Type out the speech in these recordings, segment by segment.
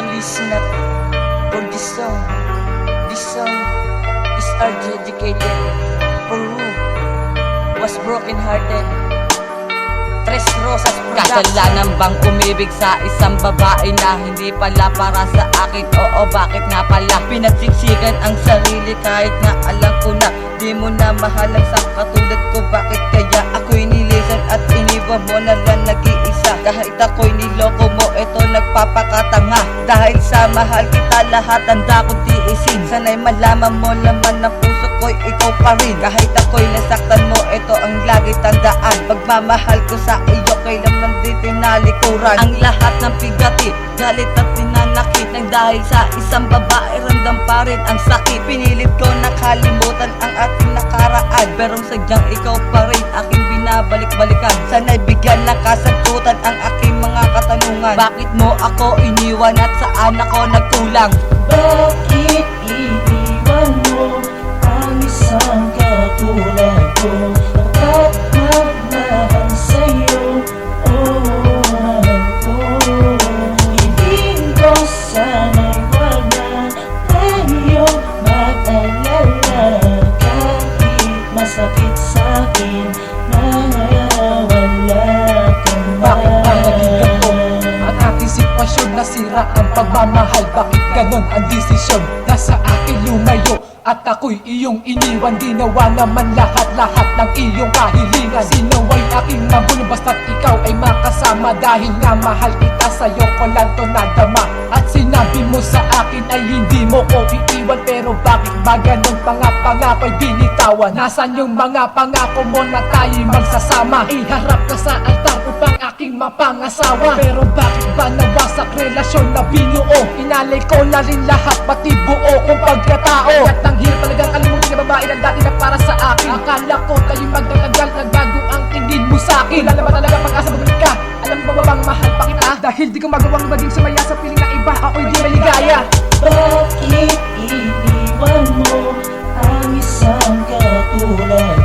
to listen up for this song. This song is our dedicated for who was broken hearted. Tres Rosas Production. Kasalanan bang umibig sa isang babae na hindi pala para sa akin? Oo, bakit nga pala? Pinagsiksikan ang sarili kahit na alam ko na Di mo na mahal ang sa katulad ko Bakit kaya ako'y nilisan at iniwan mo na lang nag-iisa Kahit ako'y mo, eto nagpapakatanga Dahil sa mahal kita lahat handa kong tiisin Sana'y malaman mo laman ng puso ko'y ikaw pa rin. Kahit ako'y nasaktan mo, ito ang lagi tandaan. Pagmamahal ko sa iyo, kailanman di tinalikuran. Ang lahat ng pigati, galit at tinanakit Nang dahil sa isang babae, ramdam pa rin ang sakit. Pinilit ko nakalimutan ang ating nakaraan. Pero sadyang ikaw pa rin aking binabalik-balikan. Sana'y bigyan ng kasagutan ang katanungan Bakit mo ako iniwan at saan ako nagkulang? Bakit iniwan mo ang isang katulad ko? Nasira ang pagmamahal. Bakit ganon ang desisyon? Nasa akin lumayo at ako'y iyong iniwan. Ginawa naman lahat-lahat ng iyong kahilingan. Sinaway aking mabulong basta't ikaw ay makasama. Dahil nga mahal kita sa'yo ko lang to nadama. At sinabi mo sa akin ay hindi mo ko iiwan. Pero bakit ba ganon? Pa nga pangako'y binitawan. Nasaan yung mga pangako mo na tayo'y magsasama? Iharap ka sa altar upang aking mapangasawa. Pero bakit ba nawasak relasyon na binuo? Inalay ko na rin lahat pati buo kong pagkatao. At ang hirap talagang kalimutin na babae na dati na para sa akin. Akala ko tayo'y magdadagal nagbago ang tingin mo sa akin. Wala na ba talaga pag-asa bumalik ka. Alam mo ba bang mahal pa kita? Dahil di ko magawang maging sumaya sa piling ng iba Ako'y di maligaya. Bakit iniwan mo ang isang katulad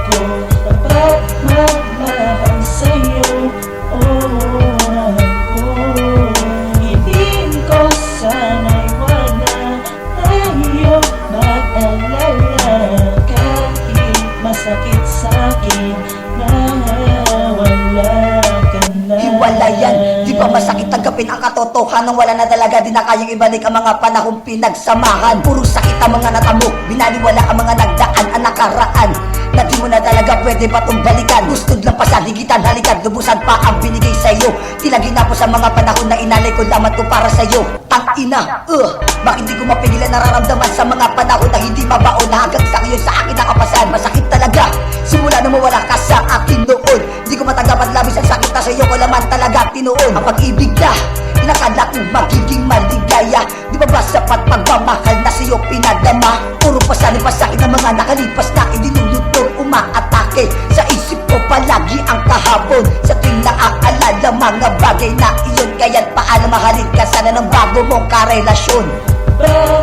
Kahit masakit sa'kin na wala ka na. Hiwalayan, di ba masakit tanggapin ang katotohanan? Wala na talaga, di na kayang ibalik ang mga panahong pinagsamahan. Puro sakit ang mga natamo, binaliwala ang mga nagdaan ang nakaraan. Na di mo na talaga pwede pa itong balikan. Gusto lang pa sa higitan, halikan, lubusan pa ang binigay sa'yo. Tilagin na po sa mga panahon na inalay ko lamat ko para sa'yo. Tang ina, uh, bakit di ko mapigilan nararamdaman sa mga panahon na hindi mabaon Na hanggang sa ngayon sa akin talaga, na mawala ka sa akin noon Di ko matanggap at labis ang sakit na sa'yo ko laman talaga tinuon. Ang pag-ibig na Inakala ko magiging maligaya. Di ba ba sapat pagmamahal na sa'yo pinadama Puro pasanin pasakit ng mga nakalipas na idinulutong umaatake. Sa isip ko palagi ang kahapon. Sa tuwing naaalala mga bagay na iyon Kaya't paano mahalin ka sana ng bago mong karelasyon? Bakit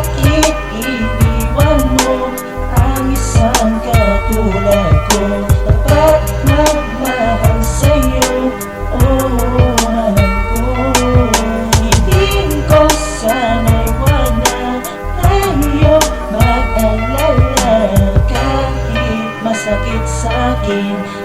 pain